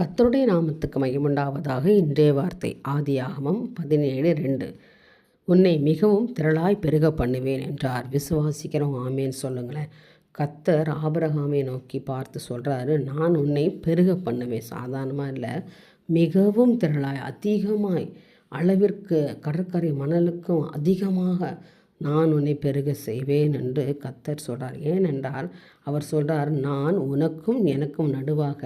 கத்தருடைய நாமத்துக்கு மையமுண்டாவதாக இன்றைய வார்த்தை ஆதியாகமம் பதினேழு ரெண்டு. உன்னை மிகவும் திரளாய் பெருக பண்ணுவேன் என்றார். விசுவாசிக்கிறோம் ஆமேன்னு சொல்லுங்களேன். கத்தர் ஆபரகாமை நோக்கி பார்த்து சொல்கிறாரு நான் உன்னை பெருக பண்ணுவேன். சாதாரணமாக இல்லை மிகவும் திரளாய் அதிகமாய் அளவிற்கு கடற்கரை மணலுக்கும் அதிகமாக நான் உன்னை பெருக செய்வேன் என்று கத்தர் சொல்கிறார் ஏனென்றால் அவர் சொல்கிறார் நான் உனக்கும் எனக்கும் நடுவாக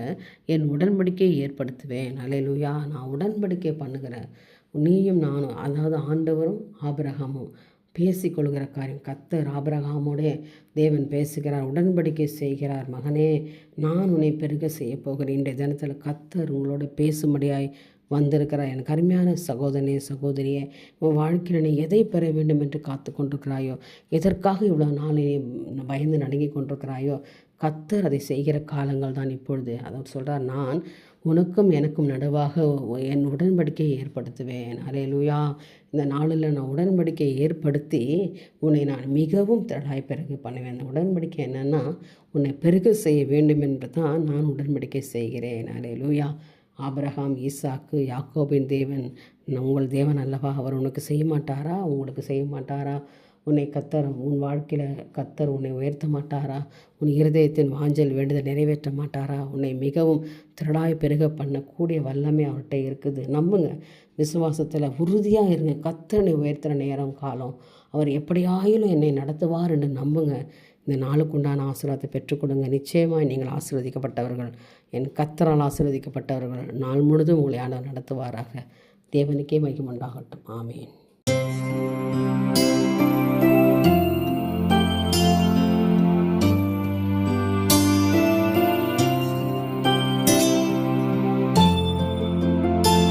என் உடன்படிக்கையை ஏற்படுத்துவேன். அலையிலுயா நான் உடன்படிக்கை பண்ணுகிறேன் நீயும் நானும் அதாவது ஆண்டவரும் ஆபிரகாமும் பேசிக்கொள்கிற காரியம். கத்தர் ஆபிரகாமோடே தேவன் பேசுகிறார் உடன்படிக்கை செய்கிறார். மகனே நான் உன்னை பெருக செய்ய போகிறேன். இன்றைய தினத்தில் கத்தர் உங்களோட பேசும்படியாய் வந்திருக்கிறாய். எனக்கு அருமையான சகோதரனே சகோதரியே உன் வாழ்க்கையில் நீ எதை பெற வேண்டும் என்று காத்து கொண்டிருக்கிறாயோ எதற்காக இவ்வளோ நாள் நீ பயந்து நடுங்கி கொண்டிருக்கிறாயோ கத்தர் அதை செய்கிற காலங்கள் தான் இப்பொழுது. அதை சொல்கிறார் நான் உனக்கும் எனக்கும் நடுவாக என் உடன்படிக்கையை ஏற்படுத்துவேன். அலையலுயா இந்த நாளில் நான் உடன்படிக்கையை ஏற்படுத்தி உன்னை நான் மிகவும் திரளாய் பிறகு பண்ணுவேன். அந்த உடன்படிக்கை என்னென்னா உன்னை பெருக செய்ய வேண்டும் என்று தான் நான் உடன்படிக்கை செய்கிறேன். அலையலுயா ஆபிரகாம் ஈசாக்கு யாக்கோபின் தேவன் உங்கள் தேவன் அல்லவா அவர் உனக்கு செய்ய மாட்டாரா உங்களுக்கு செய்ய மாட்டாரா? உன்னை கத்தர் உன் வாழ்க்கையில் கத்தர் உன்னை உயர்த்த மாட்டாரா? உன் இருதயத்தின் வாஞ்சல் வேண்டுதல் நிறைவேற்ற மாட்டாரா? உன்னை மிகவும் திரளாய் பெருக பண்ணக்கூடிய வல்லமை அவர்கிட்ட இருக்குது. நம்புங்க. விசுவாசத்தில் உறுதியாக இருங்க. கத்தனை உயர்த்துகிற நேரம் காலம். அவர் எப்படியாயிலும் என்னை நடத்துவார் என்று நம்புங்க. இந்த நாளுக்குண்டான ஆசீர்வாதத்தை பெற்றுக்கொடுங்க நிச்சயமாக நீங்கள் ஆசீர்வதிக்கப்பட்டவர்கள். என் கத்தரால் ஆசீர்வதிக்கப்பட்டவர்கள் நாள் முழுதும் உங்களை ஆண்டவர் நடத்துவாராக. தேவனுக்கே மையம் உண்டாகட்டும். ஆமேன்.